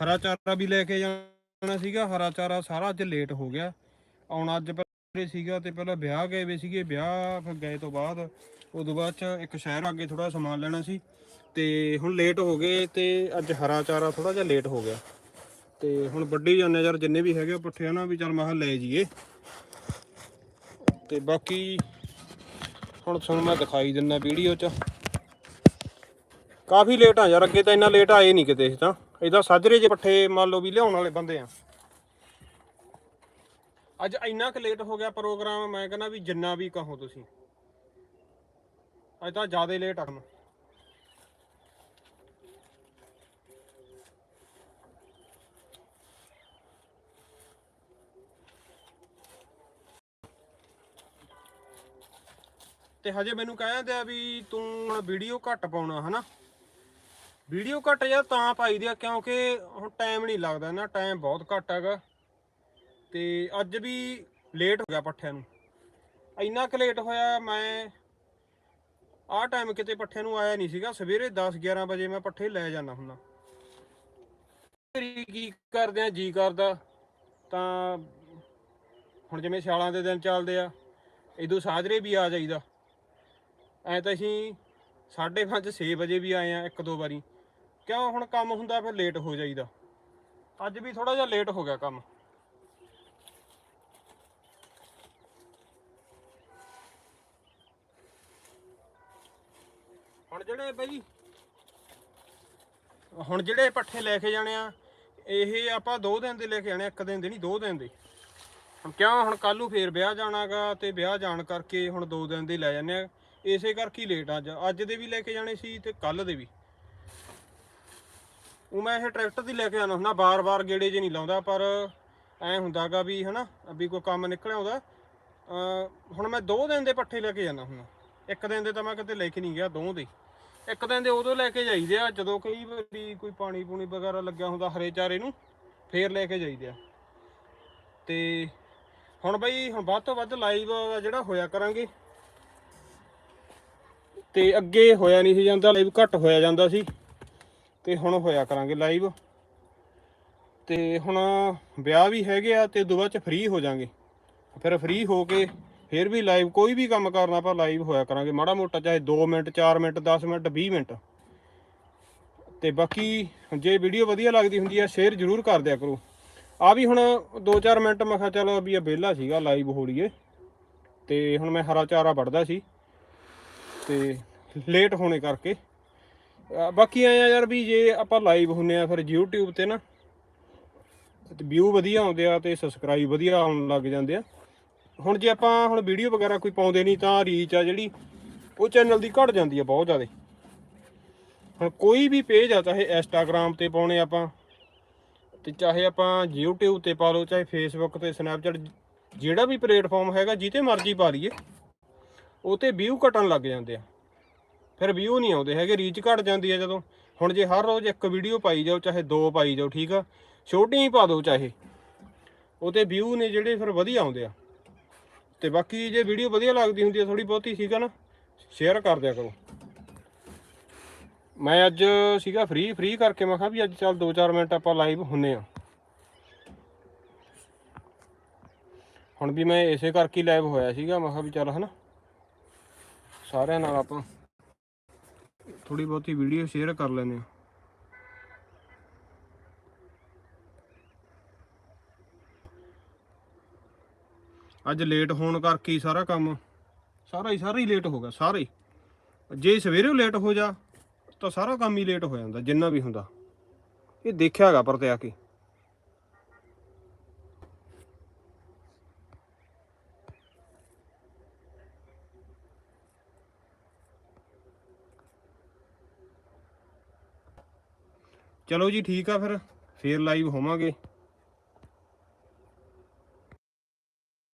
ਹਰਾ ਚਾਰਾ ਵੀ ਲੈ ਕੇ ਜਾਣਾ ਸੀਗਾ, ਹਰਾ ਚਾਰਾ ਸਾਰਾ ਅੱਜ ਲੇਟ ਹੋ ਗਿਆ। ਆਉਣਾ ਅੱਜ ਪਹਿਲੇ ਸੀਗਾ ਤੇ ਪਹਿਲਾਂ ਵਿਆਹ ਗਏ ਵੇ ਸੀਗੇ, ਵਿਆਹ ਫਿਰ ਗਏ ਤੋਂ ਬਾਅਦ, ਉਦੋਂ ਬਾਅਦ ਚ ਇੱਕ ਸ਼ਹਿਰ ਅੱਗੇ ਥੋੜਾ ਸਮਾਨ ਲੈਣਾ ਸੀ ਤੇ ਹੁਣ ਲੇਟ ਹੋ ਗਏ ਤੇ ਅੱਜ ਹਰਾ ਚਾਰਾ ਥੋੜਾ ਜਿਹਾ ਲੇਟ ਹੋ ਗਿਆ। ਤੇ ਹੁਣ ਵੱਡੀ ਜਾਂਦੇ ਯਾਰ ਜਿੰਨੇ ਵੀ ਹੈਗੇ ਆ ਪੱਠੇ ਆ ਨਾ ਵੀ ਚੱਲ ਮੈਂ ਲੈ ਜੀਏ ਤੇ ਬਾਕੀ ਹੁਣ ਤੁਹਾਨੂੰ ਮੈਂ ਦਿਖਾਈ ਦਿੰਦਾ ਵੀਡੀਓ 'ਚ। ਕਾਫੀ ਲੇਟ ਆ ਯਾਰ, ਅੱਗੇ ਤਾਂ ਇੰਨਾ ਲੇਟ ਆਏ ਨਹੀਂ ਕਿਤੇ, ਤਾਂ ਇਹਦਾ ਸਾਜਰੇ ਜੇ ਪੱਠੇ ਮੰਨ ਲਓ ਵੀ ਲਿਆਉਣ ਵਾਲੇ ਬੰਦੇ ਆ। ਅੱਜ ਇੰਨਾ ਕੁ ਲੇਟ ਹੋ ਗਿਆ ਪ੍ਰੋਗਰਾਮ ਮੈਂ ਕਹਿੰਦਾ ਵੀ ਜਿੰਨਾ ਵੀ ਕਹੋ ਤੁਸੀਂ। ਅੱਜ ਤਾਂ ਜ਼ਿਆਦਾ ਲੇਟ ਆ ਤੇ ਹਜੇ ਮੈਨੂੰ ਕਹਿੰਦੇ ਆ ਵੀ ਤੂੰ ਵੀਡੀਓ ਘੱਟ ਪਾਉਣਾ, ਹਨਾ? ਵੀਡੀਓ ਘੱਟ ਯਾਰ, ਤਾਂ ਪਾਈ ਦੀ ਆ, ਕਿਉਂਕਿ ਹੁਣ ਟਾਈਮ ਨਹੀਂ ਲੱਗਦਾ ਨਾ ਟਾਈਮ ਬਹੁਤ ਘੱਟ ਹੈਗਾ। ਤੇ ਅੱਜ ਵੀ ਲੇਟ ਹੋ ਗਿਆ ਪੱਠਿਆਂ ਨੂੰ। ਇੰਨਾ ਕੁ ਲੇਟ ਹੋਇਆ, ਮੈਂ ਆਹ ਟਾਈਮ ਕਿਤੇ ਪੱਠਿਆਂ ਨੂੰ ਆਇਆ ਨਹੀਂ ਸੀਗਾ। ਸਵੇਰੇ 10 11 ਵਜੇ ਮੈਂ ਪੱਠੇ ਲੈ ਜਾਂਦਾ ਹੁੰਦਾ। ਮੇਰੀ ਕੀ ਕਰਦੇ ਆ, ਜੀ ਕਰਦਾ। ਤਾਂ ਹੁਣ ਜਿਵੇਂ ਸਿਆਲਾਂ ਦੇ ਦਿਨ ਚੱਲਦੇ ਆ ਇਦੋਂ ਸਾਜਰੇ ਵੀ ਆ ਜਾਈਦਾ। ਐ ਤਾਂ ਅਸੀਂ 5:30 6 ਵਜੇ ਵੀ ਆਏ ਆ, ਇੱਕ ਦੋ ਵਾਰੀ। ਕਿਉਂ ਹੁਣ ਕੰਮ ਹੁੰਦਾ ਫਿਰ ਲੇਟ ਹੋ ਜਾਈਦਾ। ਅੱਜ ਵੀ ਥੋੜਾ ਜਿਹਾ ਲੇਟ ਹੋ ਗਿਆ ਕੰਮ। ਹੁਣ ਜਿਹੜੇ ਬਾਈ ਹੁਣ ਜਿਹੜੇ ਪੱਠੇ ਲੈ ਕੇ ਜਾਣੇ ਆ, ਇਹ ਆਪਾਂ ਦੋ ਦਿਨ ਦੇ ਲੈ ਕੇ ਜਾਣੇ ਇੱਕ ਦਿਨ ਦੇ ਨਹੀਂ, ਦੋ ਦਿਨ ਦੇ। ਹੁਣ ਕਿਉਂ ਹੁਣ ਕੱਲ ਨੂੰ ਫੇਰ ਵਿਆਹ ਜਾਣਾਗਾ ਤੇ ਵਿਆਹ ਜਾਣ ਕਰਕੇ ਹੁਣ ਦੋ ਦਿਨ ਦੇ ਲੈ ਜਾਂਦੇ ਆ। ਇਸੇ ਕਰਕੇ ਹੀ ਲੇਟ ਅੱਜ। ਅੱਜ ਦੇ ਵੀ ਲੈ ਕੇ ਜਾਣੇ ਸੀ ਤੇ ਕੱਲ ਦੇ ਵੀ। ਉਹ ਮੈਂ ਇਹ ਟਰੈਕਟਰ ਦੀ ਲੈ ਕੇ ਆਣਾ ਹੁੰਦਾ, ਬਾਰ-ਬਾਰ ਗੇੜੇ ਜੇ ਨਹੀਂ ਲਾਉਂਦਾ, ਪਰ ਐ ਹੁੰਦਾਗਾ ਵੀ ਹਨਾ, ਵੀ ਕੋਈ ਕੰਮ ਨਿਕਲਿਆ ਉਹਦਾ। ਹੁਣ ਮੈਂ ਦੋ ਦਿਨ ਦੇ ਪੱਠੇ ਲੈ ਕੇ ਜਾਣਾ ਹੁੰਦਾ ਇੱਕ ਦਿਨ ਦੇ ਤਾਂ ਮੈਂ ਕਿਤੇ ਲੈ ਕੇ ਨਹੀਂ ਗਿਆ ਦੋ ਦੇ ਇੱਕ ਦਿਨ ਦੇ ਉਦੋਂ ਲੈ ਕੇ ਜਾਈਦੇ ਆ, ਜਦੋਂ ਕਈ ਵਾਰੀ ਕੋਈ ਪਾਣੀ ਪੂਣੀ ਵਗੈਰਾ ਲੱਗਿਆ ਹੁੰਦਾ ਹਰੇ ਚਾਰੇ ਨੂੰ, ਫੇਰ ਲੈ ਕੇ ਜਾਈਦੇ ਆ। ਤੇ ਹੁਣ ਬਈ, ਹੁਣ ਵੱਧ ਤੋਂ ਵੱਧ ਲਾਈਵ ਜਿਹੜਾ ਹੋਇਆ ਕਰਾਂਗੇ। ਤੇ ਅੱਗੇ ਹੋਇਆ ਨਹੀਂ ਸੀ ਜਾਂਦਾ ਲਾਈਵ ਘੱਟ ਹੋਇਆ ਜਾਂਦਾ ਸੀ। ਤੇ ਹੁਣ ਹੋਇਆ ਕਰਾਂਗੇ ਲਾਈਵ ਤੇ ਹੁਣ ਵਿਆਹ ਵੀ ਹੈਗੇ ਆ ਤੇ ਉਦੋਂ ਚ ਫ੍ਰੀ ਹੋ ਜਾਾਂਗੇ। ਫਿਰ ਫ੍ਰੀ ਹੋ ਕੇ ਫਿਰ ਵੀ ਲਾਈਵ ਕੋਈ ਵੀ ਕੰਮ ਕਰਨਾ ਆਪਾਂ ਲਾਈਵ ਹੋਇਆ ਕਰਾਂਗੇ। ਮਾੜਾ ਮੋਟਾ ਚਾਹੇ 2 ਮਿੰਟ 4 ਮਿੰਟ 10 ਮਿੰਟ 20 ਮਿੰਟ। ਤੇ ਬਾਕੀ ਜੇ ਵੀਡੀਓ ਵਧੀਆ ਲੱਗਦੀ ਹੁੰਦੀ ਆ ਸ਼ੇਅਰ ਜ਼ਰੂਰ ਕਰ ਦਿਆ ਕਰੋ। ਆ ਵੀ ਹੁਣ 2-4 ਮਿੰਟ ਮੈਂ ਕਿਹਾ ਚਲੋ ਵੀ ਇਹ ਵਿਹਲਾ ਸੀਗਾ ਲਾਈਵ ਹੋ ਲਈਏ ਤੇ ਹੁਣ ਮੈਂ ਹਰਾ ਚਾਰਾ ਵੜਦਾ ਸੀ। ਤੇ ਲੇਟ ਹੋਣੇ ਕਰਕੇ। ਬਾਕੀ ਐ ਆ ਯਾਰ ਵੀ ਜੇ ਆਪਾਂ ਲਾਈਵ ਹੁੰਨੇ ਆ ਫਿਰ YouTube ਤੇ ਨਾ, ਤੇ ਵਿਊ ਵਧੀਆ ਆਉਂਦੇ ਆ ਤੇ ਸਬਸਕ੍ਰਾਈਬ ਵਧੀਆ ਆਉਣ ਲੱਗ ਜਾਂਦੇ ਆ। ਹੁਣ ਜੇ ਆਪਾਂ ਹੁਣ ਵੀਡੀਓ ਵਗੈਰਾ ਕੋਈ ਪਾਉਂਦੇ ਨਹੀਂ ਤਾਂ ਰੀਚ ਆ ਜਿਹੜੀ, ਉਹ ਚੈਨਲ ਦੀ ਘਟ ਜਾਂਦੀ ਆ ਬਹੁਤ ਜ਼ਿਆਦਾ। ਹੁਣ ਕੋਈ ਵੀ ਪੇਜ ਆ, ਚਾਹੇ ਇੰਸਟਾਗ੍ਰam ਤੇ ਪਾਉਣੇ ਆਪਾਂ, ਤੇ ਚਾਹੇ ਆਪਾਂ YouTube ਤੇ ਪਾ ਲਓ, ਚਾਹੇ Facebook ਤੇ Snapchat, ਜਿਹੜਾ ਵੀ ਪਲੇਟਫਾਰਮ ਹੈਗਾ ਜਿੱਤੇ ਮਰਜ਼ੀ ਪਾ ਲਈਏ, ਉਹ ਤੇ ਵਿਊ ਘਟਣ ਲੱਗ ਜਾਂਦੇ ਆ। ਫਿਰ ਵਿਊ ਨਹੀਂ ਆਉਂਦੇ ਹੈਗੇ ਰੀਚ ਘਟ ਜਾਂਦੀ ਹੈ ਜਦੋਂ। ਹੁਣ ਜੇ ਹਰ ਰੋਜ਼ ਇੱਕ ਵੀਡੀਓ ਪਾਈ ਜਾਓ, ਚਾਹੇ ਦੋ ਪਾਈ ਜਾਓ, ਠੀਕ ਆ? ਛੋਟੀ ਹੀ ਪਾ ਦਿਓ ਚਾਹੇ। ਉਹਤੇ ਵਿਊ ਨੇ ਜਿਹੜੇ ਫਿਰ ਵਧੀਆ ਆਉਂਦੇ ਆ। ਤੇ ਬਾਕੀ ਜੇ ਵੀਡੀਓ ਵਧੀਆ ਲੱਗਦੀ ਹੁੰਦੀ ਹੈ ਥੋੜੀ ਬਹੁਤੀ, ਠੀਕ ਆ ਨਾ? ਸ਼ੇਅਰ ਕਰ ਦਿਆ ਕਰੋ। ਮੈਂ ਅੱਜ ਸੀਗਾ ਫ੍ਰੀ ਫ੍ਰੀ ਕਰਕੇ ਮੈਂ ਕਿਹਾ ਵੀ ਅੱਜ ਚੱਲ 2-4 ਮਿੰਟ ਆਪਾਂ ਲਾਈਵ ਹੁੰਨੇ ਆ। ਹੁਣ ਵੀ ਮੈਂ ਇਸੇ ਕਰਕੇ ਲਾਈਵ ਹੋਇਆ ਸੀਗਾ, ਮੈਂ ਕਿਹਾ ਵੀ ਚੱਲ ਹਨਾ? ਸਾਰਿਆਂ ਨਾਲ ਆਪਾਂ ਥੋੜੀ ਬਹੁਤੀ ਵੀਡੀਓ ਸ਼ੇਅਰ ਕਰ ਲੈਨੇ ਆ ਅੱਜ ਲੇਟ ਹੋਣ ਕਰਕੇ ਹੀ ਸਾਰਾ ਕੰਮ, ਸਾਰਾ ਹੀ ਸਾਰਾ ਹੀ ਲੇਟ ਹੋ ਗਿਆ, ਸਾਰਾ ਹੀ। ਜੇ ਸਵੇਰੇ ਲੇਟ ਹੋ ਜਾ, ਤਾਂ ਸਾਰਾ ਕੰਮ ਹੀ ਲੇਟ ਹੋ ਜਾਂਦਾ, ਜਿੰਨਾ ਵੀ ਹੁੰਦਾ। ਇਹ ਦੇਖਿਆ ਹੈਗਾ ਪਰ ਤੇ ਆ ਕੇ। ਚਲੋ ਜੀ ਠੀਕ ਆ ਫਿਰ ਫੇਰ ਲਾਈਵ ਹੋਵਾਂਗੇ।